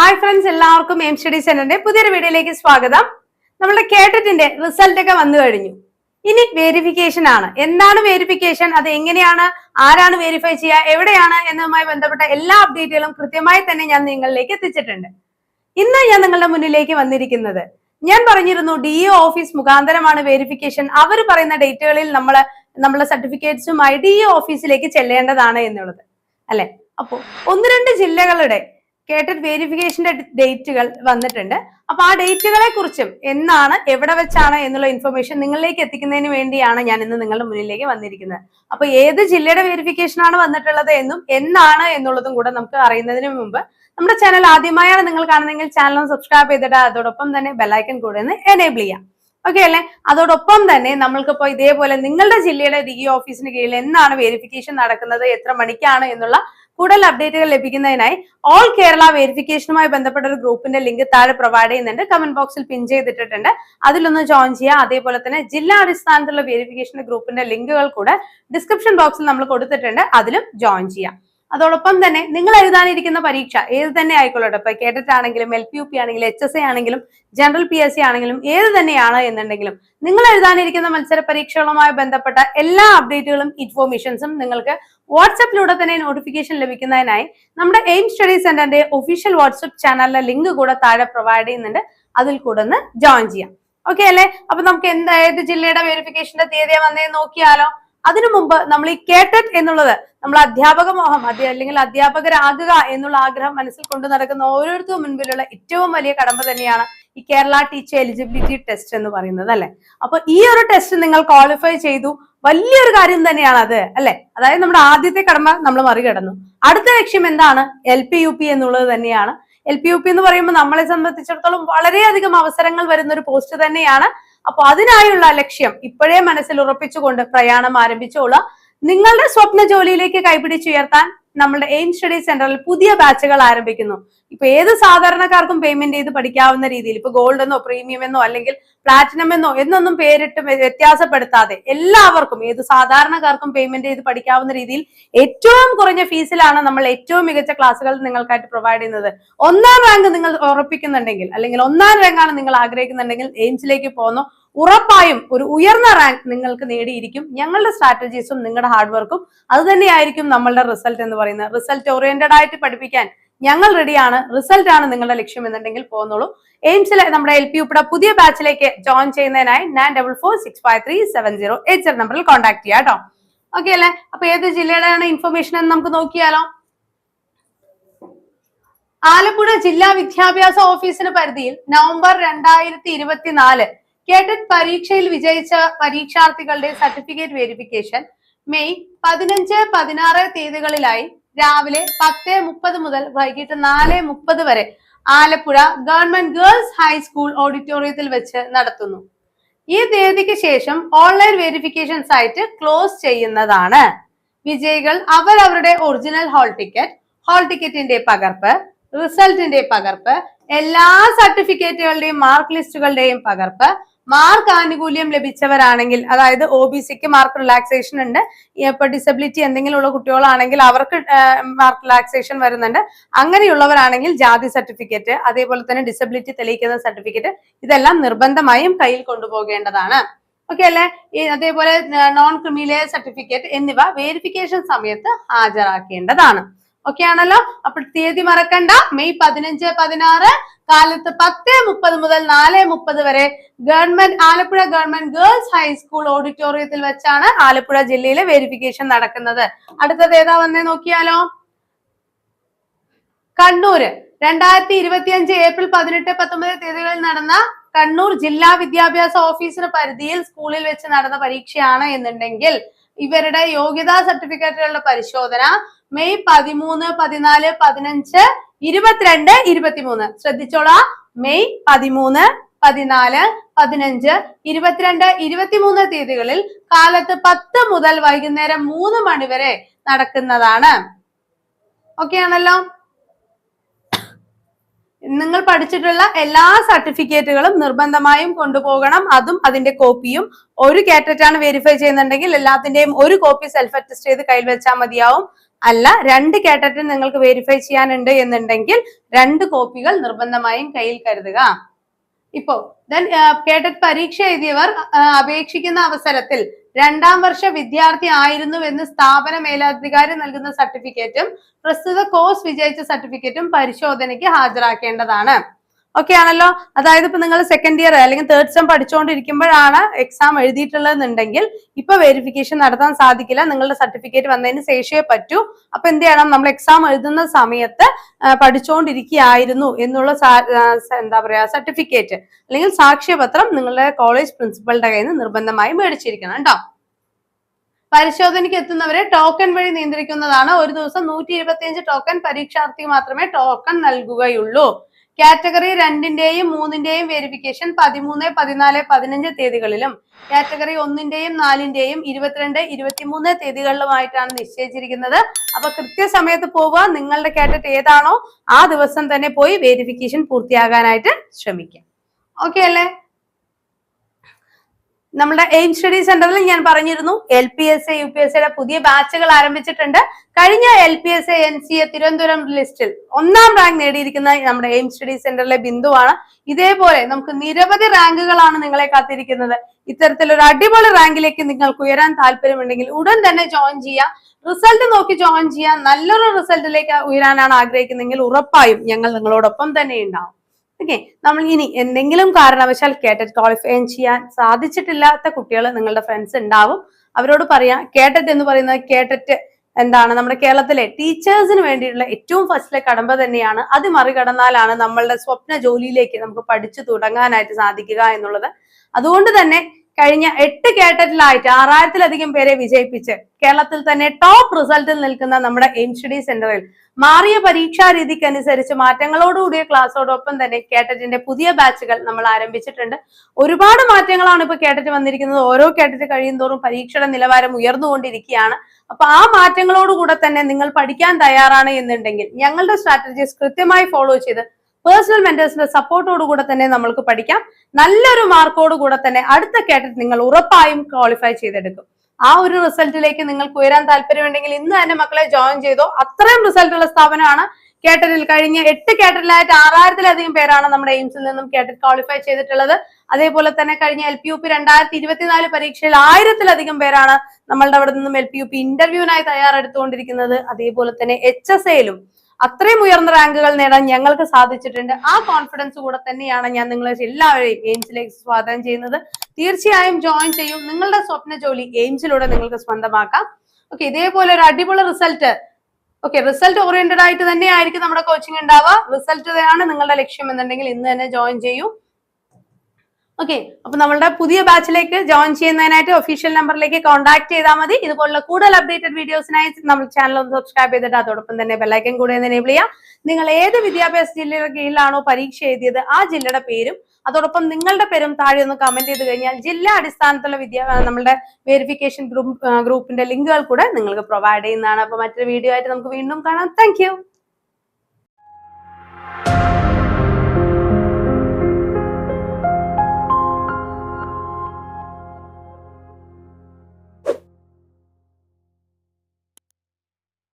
Hi friends എല്ലാവർക്കും aim study സെന്ററിന്റെ പുതിയൊരു വീഡിയോയിലേക്ക് സ്വാഗതം. നമ്മുടെ കേട്ടറ്റിന്റെ റിസൾട്ട് ഒക്കെ വന്നു കഴിഞ്ഞു. ഇനി വെരിഫിക്കേഷൻ ആണ്. എന്താണ് വെരിഫിക്കേഷൻ അത് എങ്ങനെയാണ്? ആരാണ് വെരിഫൈ ചെയ്യുക? എവിടെയാണ്? എന്നതുമായി ബന്ധപ്പെട്ട എല്ലാ അപ്ഡേറ്റുകളും കൃത്യമായി തന്നെ ഞാൻ നിങ്ങളിലേക്ക് എത്തിച്ചിട്ടുണ്ട്. ഇന്ന് ഞാൻ നിങ്ങളുടെ മുന്നിലേക്ക് വന്നിരിക്കുന്നത്. ഞാൻ പറഞ്ഞിരുന്നു ഡി ഒ ഓഫീസ് മുഖാന്തരമാണ് വെരിഫിക്കേഷൻ അവർ പറയുന്ന ഡേറ്റുകളിൽ നമ്മൾ നമ്മളെ സർട്ടിഫിക്കറ്റ്സുമായി ഡി ഒ ഓഫീസിലേക്ക് ചെല്ലേണ്ടതാണ് എന്നുള്ളത്. അല്ലെ? അപ്പോൾ ഒന്ന് രണ്ട് ജില്ലകളുടെ കേട്ടറ്റ് വേരിഫിക്കേഷന്റെ ഡേറ്റുകൾ വന്നിട്ടുണ്ട്. അപ്പൊ ആ ഡേറ്റുകളെ കുറിച്ചും എന്നാണ് എവിടെ വെച്ചാണ് എന്നുള്ള ഇൻഫർമേഷൻ നിങ്ങളിലേക്ക് എത്തിക്കുന്നതിന് വേണ്ടിയാണ് ഞാൻ ഇന്ന് നിങ്ങളുടെ മുന്നിലേക്ക് വന്നിരിക്കുന്നത്. അപ്പൊ ഏത് ജില്ലയുടെ വേരിഫിക്കേഷൻ ആണ് വന്നിട്ടുള്ളത് എന്നും എന്നാണ് എന്നുള്ളതും കൂടെ നമുക്ക് അറിയുന്നതിന് മുമ്പ് നമ്മുടെ ചാനൽ ആദ്യമായാണ് നിങ്ങൾ കാണുന്നതെങ്കിൽ ചാനൽ സബ്സ്ക്രൈബ് ചെയ്തിട്ട് അതോടൊപ്പം തന്നെ ബെലൈക്കൻ കൂടെ ഒന്ന് എനേബിൾ ചെയ്യാം ഓക്കെ അല്ലെ? അതോടൊപ്പം തന്നെ നമ്മൾക്കിപ്പോ ഇതേപോലെ നിങ്ങളുടെ ജില്ലയുടെ ഡി ഓഫീസിന് കീഴിൽ എന്നാണ് വെരിഫിക്കേഷൻ നടക്കുന്നത് എത്ര മണിക്കാണ് എന്നുള്ള കൂടുതൽ അപ്ഡേറ്റുകൾ ലഭിക്കുന്നതിനായി ഓൾ കേരള വെരിഫിക്കേഷനുമായി ബന്ധപ്പെട്ട ഒരു ഗ്രൂപ്പിന്റെ ലിങ്ക് താഴെ പ്രൊവൈഡ് ചെയ്യുന്നുണ്ട്. കമന്റ് ബോക്സിൽ പിൻ ചെയ്തിട്ടിട്ടുണ്ട്. അതിലൊന്ന് ജോയിൻ ചെയ്യുക. അതേപോലെ തന്നെ ജില്ലാ അടിസ്ഥാനത്തിലുള്ള വെരിഫിക്കേഷൻ ഗ്രൂപ്പിന്റെ ലിങ്കുകൾ കൂടെ ഡിസ്ക്രിപ്ഷൻ ബോക്സിൽ നമ്മൾ കൊടുത്തിട്ടുണ്ട്. അതിലും ജോയിൻ ചെയ്യാം അതോടൊപ്പം തന്നെ നിങ്ങൾ എഴുതാനിരിക്കുന്ന പരീക്ഷ ഏത് തന്നെ ആയിക്കൊള്ളട്ടെ. ഇപ്പൊ കേഡറ്റ് ആണെങ്കിലും എൽ പി യു പി ആണെങ്കിലും എച്ച് എസ് എ ആണെങ്കിലും ജനറൽ പി എസ് സി ആണെങ്കിലും ഏത് തന്നെയാണ് എന്നുണ്ടെങ്കിലും നിങ്ങൾ എഴുതാനിരിക്കുന്ന മത്സര പരീക്ഷകളുമായി ബന്ധപ്പെട്ട എല്ലാ അപ്ഡേറ്റുകളും ഇൻഫോർമേഷൻസും നിങ്ങൾക്ക് വാട്സപ്പിലൂടെ തന്നെ നോട്ടിഫിക്കേഷൻ ലഭിക്കുന്നതിനായി നമ്മുടെ എയിം സ്റ്റഡി സെന്ററിന്റെ ഒഫീഷ്യൽ വാട്സപ്പ് ചാനലിലെ ലിങ്ക് കൂടെ താഴെ പ്രൊവൈഡ് ചെയ്യുന്നുണ്ട്. അതിൽ കൂടെ ഒന്ന് ജോയിൻ ചെയ്യാം. ഓക്കെ അല്ലേ? അപ്പൊ നമുക്ക് എന്തായത് ജില്ലയുടെ വെരിഫിക്കേഷന്റെ തീയതിയാ വന്നേ നോക്കിയാലോ. അതിനു മുമ്പ് നമ്മൾ ഈ കേട്ടറ്റ് എന്നുള്ളത് നമ്മൾ അധ്യാപക മോഹം അതെ അല്ലെങ്കിൽ അധ്യാപകരാകുക എന്നുള്ള ആഗ്രഹം മനസ്സിൽ കൊണ്ടു നടക്കുന്ന ഓരോരുത്തരും മുൻപിലുള്ള ഏറ്റവും വലിയ കടമ്പ തന്നെയാണ് ഈ കേരള ടീച്ചർ എലിജിബിലിറ്റി ടെസ്റ്റ് എന്ന് പറയുന്നത് അല്ലെ? അപ്പൊ ഈ ഒരു ടെസ്റ്റ് നിങ്ങൾ ക്വാളിഫൈ ചെയ്തു. വലിയൊരു കാര്യം തന്നെയാണ് അത് അല്ലെ? അതായത് നമ്മുടെ ആദ്യത്തെ കടമ്പ നമ്മൾ മറികടന്നു. അടുത്ത ലക്ഷ്യം എന്താണ്? എൽ പി യു പി എന്നുള്ളത് തന്നെയാണ്. എൽ പി യു പി എന്ന് പറയുമ്പോൾ നമ്മളെ സംബന്ധിച്ചിടത്തോളം വളരെയധികം അവസരങ്ങൾ വരുന്ന ഒരു പോസ്റ്റ് തന്നെയാണ് അപ്പൊ അതിനായുള്ള ലക്ഷ്യം ഇപ്പോഴേ മനസ്സിൽ ഉറപ്പിച്ചുകൊണ്ട് പ്രയാണം ആരംഭിച്ചോളാം. നിങ്ങളുടെ സ്വപ്ന ജോലിയിലേക്ക് കൈപിടിച്ചുയർത്താൻ നമ്മുടെ എയിം സ്റ്റഡി സെന്ററിൽ പുതിയ ബാച്ചുകൾ ആരംഭിക്കുന്നു. ഇപ്പൊ ഏത് സാധാരണക്കാർക്കും പേയ്മെന്റ് ചെയ്ത് പഠിക്കാവുന്ന രീതിയിൽ ഇപ്പൊ ഗോൾഡ് എന്നോ പ്രീമിയം എന്നോ അല്ലെങ്കിൽ പ്ലാറ്റിനം എന്നോ എന്നൊന്നും പേരിട്ട് വ്യത്യാസപ്പെടുത്താതെ എല്ലാവർക്കും ഏത് സാധാരണക്കാർക്കും പേയ്മെന്റ് ചെയ്ത് പഠിക്കാവുന്ന രീതിയിൽ ഏറ്റവും കുറഞ്ഞ ഫീസിലാണ് നമ്മൾ ഏറ്റവും മികച്ച ക്ലാസ്സുകൾ നിങ്ങൾക്കായിട്ട് പ്രൊവൈഡ് ചെയ്യുന്നത്. ഒന്നാം റാങ്ക് നിങ്ങൾ ഉറപ്പിക്കുന്നുണ്ടെങ്കിൽ അല്ലെങ്കിൽ ഒന്നാം റാങ്കാണ് നിങ്ങൾ ആഗ്രഹിക്കുന്നുണ്ടെങ്കിൽ എയിംസിലേക്ക് പോകുന്നു ഉറപ്പായും ഒരു ഉയർന്ന റാങ്ക് നിങ്ങൾക്ക് നേടിയിരിക്കും. ഞങ്ങളുടെ സ്ട്രാറ്റജീസും നിങ്ങളുടെ ഹാർഡ് വർക്കും അത് തന്നെയായിരിക്കും നമ്മളുടെ റിസൾട്ട് എന്ന് പറയുന്നത്. റിസൾട്ട് ഓറിയന്റഡ് ആയിട്ട് പഠിപ്പിക്കാൻ ഞങ്ങൾ റെഡിയാണ് റിസൾട്ട് ആണ് നിങ്ങളുടെ ലക്ഷ്യം എന്നുണ്ടെങ്കിൽ പോകുന്നുള്ളൂ എയിംസിലെ നമ്മുടെ എൽ പി യുപ്പിയുടെ പുതിയ ബാച്ചിലേക്ക് ജോയിൻ ചെയ്യുന്നതിനായി nine double four six five three seven zero eight seven നമ്പറിൽ കോൺടാക്ട് ചെയ്യാം കേട്ടോ ഓക്കെ അല്ലേ? അപ്പൊ ഏത് ജില്ലയുടെയാണ് ഇൻഫർമേഷൻ എന്ന് നമുക്ക് നോക്കിയാലോ? ആലപ്പുഴ ജില്ലാ വിദ്യാഭ്യാസ ഓഫീസിന് പരിധിയിൽ നവംബർ രണ്ടായിരത്തി ഇരുപത്തിനാല് കേട്ടറ്റ് പരീക്ഷയിൽ വിജയിച്ച പരീക്ഷാർത്ഥികളുടെ സർട്ടിഫിക്കറ്റ് വെരിഫിക്കേഷൻ മെയ് പതിനഞ്ച് പതിനാറ് തീയതികളിലായി രാവിലെ പത്ത് മുപ്പത് മുതൽ വൈകിട്ട് നാല് മുപ്പത് വരെ ആലപ്പുഴ ഗവൺമെന്റ് ഗേൾസ് ഹൈസ്കൂൾ ഓഡിറ്റോറിയത്തിൽ വെച്ച് നടത്തുന്നു. ഈ തീയതിക്ക് ശേഷം ഓൺലൈൻ വെരിഫിക്കേഷൻ സൈറ്റ് ക്ലോസ് ചെയ്യുന്നതാണ്. വിജയികൾ അവരവരുടെ ഒറിജിനൽ ഹാൾ ടിക്കറ്റ് ഹാൾ ടിക്കറ്റിന്റെ പകർപ്പ് റിസൾട്ടിന്റെ പകർപ്പ് എല്ലാ സർട്ടിഫിക്കറ്റുകളുടെയും മാർക്ക് ലിസ്റ്റുകളുടെയും പകർപ്പ്. മാർക്ക് ആനുകൂല്യം ലഭിച്ചവരാണെങ്കിൽ അതായത് ഒ ബി സിക്ക് മാർക്ക് റിലാക്സേഷൻ ഉണ്ട്. ഇപ്പൊ ഡിസബിലിറ്റി എന്തെങ്കിലും ഉള്ള കുട്ടികളാണെങ്കിൽ അവർക്ക് മാർക്ക് റിലാക്സേഷൻ വരുന്നുണ്ട്. അങ്ങനെയുള്ളവരാണെങ്കിൽ ജാതി സർട്ടിഫിക്കറ്റ് അതേപോലെ തന്നെ ഡിസബിലിറ്റി തെളിയിക്കുന്ന സർട്ടിഫിക്കറ്റ് ഇതെല്ലാം നിർബന്ധമായും കയ്യിൽ കൊണ്ടുപോകേണ്ടതാണ്. ഓക്കെ അല്ലെ? അതേപോലെ നോൺ ക്രിമിനൽ സർട്ടിഫിക്കറ്റ് എന്നിവ വേരിഫിക്കേഷൻ സമയത്ത് ഹാജരാക്കേണ്ടതാണ്. ഓക്കെ ആണല്ലോ? അപ്പോൾ തീയതി മറക്കണ്ട. മെയ് പതിനഞ്ച് പതിനാറ് കാലത്ത് പത്ത് മുപ്പത് മുതൽ നാല് മുപ്പത് വരെ government Alappuzha government girls high school ഓഡിറ്റോറിയത്തിൽ വെച്ചാണ് ആലപ്പുഴ ജില്ലയിലെ വെരിഫിക്കേഷൻ നടക്കുന്നത്. അടുത്തത് ഏതാ വന്നേ നോക്കിയാലോ? കണ്ണൂര്. രണ്ടായിരത്തി ഇരുപത്തിയഞ്ച് ഏപ്രിൽ പതിനെട്ട് പത്തൊമ്പത് തീയതികളിൽ നടന്ന കണ്ണൂർ ജില്ലാ വിദ്യാഭ്യാസ ഓഫീസിന് പരിധിയിൽ സ്കൂളിൽ വെച്ച് നടന്ന പരീക്ഷയാണ് എന്നുണ്ടെങ്കിൽ ഇവരുടെ യോഗ്യതാ സർട്ടിഫിക്കറ്റുകളുടെ പരിശോധന മെയ് പതിമൂന്ന് പതിനാല് പതിനഞ്ച് ഇരുപത്തിരണ്ട് ഇരുപത്തിമൂന്ന്. ശ്രദ്ധിച്ചോളാം. മെയ് പതിമൂന്ന് പതിനാല് പതിനഞ്ച് ഇരുപത്തിരണ്ട് ഇരുപത്തിമൂന്ന് തീയതികളിൽ കാലത്ത് പത്ത് മുതൽ വൈകുന്നേരം മൂന്ന് മണി വരെ നടക്കുന്നതാണ്. ഓക്കെ ആണല്ലോ? നിങ്ങൾ പഠിച്ചിട്ടുള്ള എല്ലാ സർട്ടിഫിക്കറ്റുകളും നിർബന്ധമായും കൊണ്ടുപോകണം. അതും അതിന്റെ കോപ്പിയും. ഒരു കാറ്ററ്റ് ആണ് വെരിഫൈ ചെയ്യുന്നുണ്ടെങ്കിൽ എല്ലാത്തിന്റെയും ഒരു കോപ്പി സെൽഫ് അറ്റസ്റ്റ് ചെയ്ത് കയ്യിൽ വെച്ചാൽ മതിയാവും. അല്ല രണ്ട് കാറ്ററ്റ് നിങ്ങൾക്ക് വെരിഫൈ ചെയ്യാനുണ്ട് എന്നുണ്ടെങ്കിൽ രണ്ട് കോപ്പികൾ നിർബന്ധമായും കയ്യിൽ കരുതുക. ഇപ്പോ ദൻ കേട്ടറ്റ് പരീക്ഷ എഴുതിയവർ അപേക്ഷിക്കുന്ന അവസരത്തിൽ രണ്ടാം വർഷ വിദ്യാർത്ഥി ആയിരുന്നു എന്ന് സ്ഥാപന മേലധികാരി നൽകുന്ന സർട്ടിഫിക്കറ്റും പ്രസ്തുത കോഴ്സ് വിജയിച്ച സർട്ടിഫിക്കറ്റും പരിശോധനയ്ക്ക് ഹാജരാക്കേണ്ടതാണ്. ഓക്കെ ആണല്ലോ. അതായത് ഇപ്പൊ നിങ്ങൾ സെക്കൻഡ് ഇയർ അല്ലെങ്കിൽ തേർഡ് സെം പഠിച്ചുകൊണ്ടിരിക്കുമ്പോഴാണ് എക്സാം എഴുതിയിട്ടുള്ളതെന്നുണ്ടെങ്കിൽ ഇപ്പൊ വെരിഫിക്കേഷൻ നടത്താൻ സാധിക്കില്ല. നിങ്ങളുടെ സർട്ടിഫിക്കറ്റ് വന്നതിന് ശേഷമേ പറ്റൂ. അപ്പൊ എന്ത് ചെയ്യണം? നമ്മൾ എക്സാം എഴുതുന്ന സമയത്ത് പഠിച്ചുകൊണ്ടിരിക്കുകയായിരുന്നു എന്നുള്ള എന്താ പറയാ സർട്ടിഫിക്കറ്റ് അല്ലെങ്കിൽ സാക്ഷ്യപത്രം നിങ്ങളുടെ കോളേജ് പ്രിൻസിപ്പളുടെ കയ്യിൽ നിന്ന് നിർബന്ധമായി മേടിച്ചിരിക്കണം കേട്ടോ. പരിശോധനയ്ക്ക് എത്തുന്നവരെ ടോക്കൺ വഴി നിയന്ത്രിക്കുന്നതാണ്. ഒരു ദിവസം നൂറ്റി ടോക്കൺ പരീക്ഷാർത്ഥി മാത്രമേ ടോക്കൺ നൽകുകയുള്ളൂ. കാറ്റഗറി രണ്ടിന്റെയും മൂന്നിന്റെയും വെരിഫിക്കേഷൻ പതിമൂന്ന് പതിനാല് പതിനഞ്ച് തീയതികളിലും. കാറ്റഗറി ഒന്നിന്റെയും നാലിന്റെയും ഇരുപത്തിരണ്ട് ഇരുപത്തിമൂന്ന് തീയതികളിലുമായിട്ടാണ് നിശ്ചയിച്ചിരിക്കുന്നത്. അപ്പൊ കൃത്യസമയത്ത് പോവുക. നിങ്ങളുടെ കാറ്റഗറ്റ് ഏതാണോ ആ ദിവസം തന്നെ പോയി വെരിഫിക്കേഷൻ പൂർത്തിയാകാനായിട്ട് ശ്രമിക്കാം. ഓക്കെ അല്ലേ? നമ്മുടെ എയിം സ്റ്റഡി സെന്ററിൽ ഞാൻ പറഞ്ഞിരുന്നു L P S A U P S എയുടെ പുതിയ ബാച്ചുകൾ ആരംഭിച്ചിട്ടുണ്ട്. കഴിഞ്ഞ L P S A N C A Thiruvananthapuram ലിസ്റ്റിൽ ഒന്നാം റാങ്ക് നേടിയിരിക്കുന്ന നമ്മുടെ എയിം സ്റ്റഡി സെന്ററിലെ ബിന്ദുവാണ്. ഇതേപോലെ നമുക്ക് നിരവധി റാങ്കുകളാണ് നിങ്ങളെ കാത്തിരിക്കുന്നത്. ഇത്തരത്തിലൊരു അടിപൊളി റാങ്കിലേക്ക് നിങ്ങൾക്ക് ഉയരാൻ താല്പര്യമുണ്ടെങ്കിൽ ഉടൻ തന്നെ ജോയിൻ ചെയ്യാം. റിസൾട്ട് നോക്കി ജോയിൻ ചെയ്യാം. നല്ലൊരു റിസൾട്ടിലേക്ക് ഉയരാനാണ് ആഗ്രഹിക്കുന്നതെങ്കിൽ ഉറപ്പായും ഞങ്ങൾ നിങ്ങളോടൊപ്പം തന്നെ ഉണ്ടാവും. ഓക്കെ നമ്മൾ ഇനി എന്തെങ്കിലും കാരണവശാൽ കേട്ടറ്റ് ക്വാളിഫൈ ചെയ്യാൻ സാധിച്ചിട്ടില്ലാത്ത കുട്ടികൾ നിങ്ങളുടെ ഫ്രണ്ട്സ് ഉണ്ടാവും. അവരോട് പറയാം കേട്ടറ്റ് എന്ന് പറയുന്നത് കേട്ടറ്റ് എന്താണ്? നമ്മുടെ കേരളത്തിലെ ടീച്ചേഴ്സിന് വേണ്ടിയിട്ടുള്ള ഏറ്റവും ഫസ്റ്റിലെ കടമ്പ തന്നെയാണ്. അത് മറികടന്നാലാണ് നമ്മളുടെ സ്വപ്ന ജോലിയിലേക്ക് നമുക്ക് പഠിച്ചു തുടങ്ങാനായിട്ട് സാധിക്കുക എന്നുള്ളത്. അതുകൊണ്ട് തന്നെ കഴിഞ്ഞ എട്ട് കേട്ടറ്റിലായിട്ട് ആറായിരത്തിലധികം പേരെ വിജയിപ്പിച്ച് കേരളത്തിൽ തന്നെ ടോപ്പ് റിസൾട്ടിൽ നിൽക്കുന്ന നമ്മുടെ എയിം സ്റ്റഡി സെന്ററിൽ മാറിയ പരീക്ഷാ രീതിക്കനുസരിച്ച് മാറ്റങ്ങളോടുകൂടിയ ക്ലാസ്സോടൊപ്പം തന്നെ കേട്ടറ്റിന്റെ പുതിയ ബാച്ചുകൾ നമ്മൾ ആരംഭിച്ചിട്ടുണ്ട്. ഒരുപാട് മാറ്റങ്ങളാണ് ഇപ്പൊ കേട്ടറ്റ് വന്നിരിക്കുന്നത്. ഓരോ കേട്ടറ്റ് കഴിയുന്തോറും പരീക്ഷയുടെ നിലവാരം ഉയർന്നുകൊണ്ടിരിക്കുകയാണ്. അപ്പൊ ആ മാറ്റങ്ങളോടുകൂടെ തന്നെ നിങ്ങൾ പഠിക്കാൻ തയ്യാറാണ് എന്നുണ്ടെങ്കിൽ ഞങ്ങളുടെ സ്ട്രാറ്റജീസ് കൃത്യമായി ഫോളോ ചെയ്ത് പേഴ്സണൽ മെന്റേഴ്സിന്റെ സപ്പോർട്ടോട് കൂടെ തന്നെ നമ്മൾക്ക് പഠിക്കാം. നല്ലൊരു മാർക്കോട് കൂടെ തന്നെ അടുത്ത കേട്ടറ്റ് നിങ്ങൾ ഉറപ്പായും ക്വാളിഫൈ ചെയ്തെടുക്കും. ആ ഒരു റിസൾട്ടിലേക്ക് നിങ്ങൾക്ക് ഉയരാൻ താല്പര്യമുണ്ടെങ്കിൽ ഇന്ന് തന്നെ മക്കളെ ജോയിൻ ചെയ്തോ. അത്രയും റിസൾട്ട് ഉള്ള സ്ഥാപനമാണ് കേട്ടറ്റിൽ കഴിഞ്ഞ എട്ട് കേട്ടറ്റിലായിട്ട് ആറായിരത്തിലധികം പേരാണ് നമ്മുടെ എയിംസിൽ നിന്നും കേട്ടറ്റ് ക്വാളിഫൈ ചെയ്തിട്ടുള്ളത്. അതേപോലെ തന്നെ കഴിഞ്ഞ എൽ പി യു പി രണ്ടായിരത്തി ഇരുപത്തിനാല് പരീക്ഷയിൽ ആയിരത്തിലധികം പേരാണ് നമ്മളുടെ അവിടെ നിന്നും എൽ പി യു പി ഇന്റർവ്യൂവിനായി തയ്യാറെടുത്തുകൊണ്ടിരിക്കുന്നത്. അതേപോലെ തന്നെ എച്ച് എസ് എയിലും അത്രയും ഉയർന്ന റാങ്കുകൾ നേടാൻ ഞങ്ങൾക്ക് സാധിച്ചിട്ടുണ്ട്. ആ കോൺഫിഡൻസ് കൂടെ തന്നെയാണ് ഞാൻ നിങ്ങളെ എല്ലാവരെയും എയിംസിലേക്ക് സ്വാഗതം ചെയ്യുന്നത്. തീർച്ചയായും ജോയിൻ ചെയ്യും. നിങ്ങളുടെ സ്വപ്ന ജോലി എയിംസിലൂടെ നിങ്ങൾക്ക് സ്വന്തമാക്കാം. ഓക്കെ ഇതേപോലെ ഒരു അടിപൊളി റിസൾട്ട് ഓക്കെ റിസൾട്ട് ഓറിയന്റഡ് ആയിട്ട് തന്നെ ആയിരിക്കും നമ്മുടെ കോച്ചിങ് ഉണ്ടാവുക. റിസൾട്ട് ആണ് നിങ്ങളുടെ ലക്ഷ്യം എന്നുണ്ടെങ്കിൽ ഇന്ന് തന്നെ ജോയിൻ ചെയ്യൂ. ഓക്കെ അപ്പൊ നമ്മളുടെ പുതിയ ബാച്ചിലേക്ക് ജോയിൻ ചെയ്യുന്നതിനായിട്ട് ഒഫീഷ്യൽ നമ്പറിലേക്ക് കോൺടാക്ട് ചെയ്താൽ മതി. ഇതുപോലുള്ള കൂടുതൽ അപ്ഡേറ്റഡ് വീഡിയോസിനായി നമ്മൾ ചാനൽ ഒന്ന് സബ്സ്ക്രൈബ് ചെയ്തിട്ട് അതോടൊപ്പം തന്നെ ബെല്ലൈക്കൻ കൂടെ ഒന്ന് എനേബിൾ ചെയ്യാം. നിങ്ങൾ ഏത് വിദ്യാഭ്യാസ ജില്ലയുടെ കീഴിലാണോ പരീക്ഷ എഴുതിയത് ആ ജില്ലയുടെ പേരും അതോടൊപ്പം നിങ്ങളുടെ പേരും താഴെ ഒന്ന് കമന്റ് ചെയ്ത് കഴിഞ്ഞാൽ ജില്ലാ അടിസ്ഥാനത്തിലുള്ള വിദ്യാ നമ്മുടെ വെരിഫിക്കേഷൻ ഗ്രൂപ്പ് ഗ്രൂപ്പിന്റെ ലിങ്കുകൾ കൂടെ നിങ്ങൾക്ക് പ്രൊവൈഡ് ചെയ്യുന്നതാണ്. അപ്പൊ മറ്റൊരു വീഡിയോ ആയിട്ട് നമുക്ക് വീണ്ടും കാണാം. താങ്ക്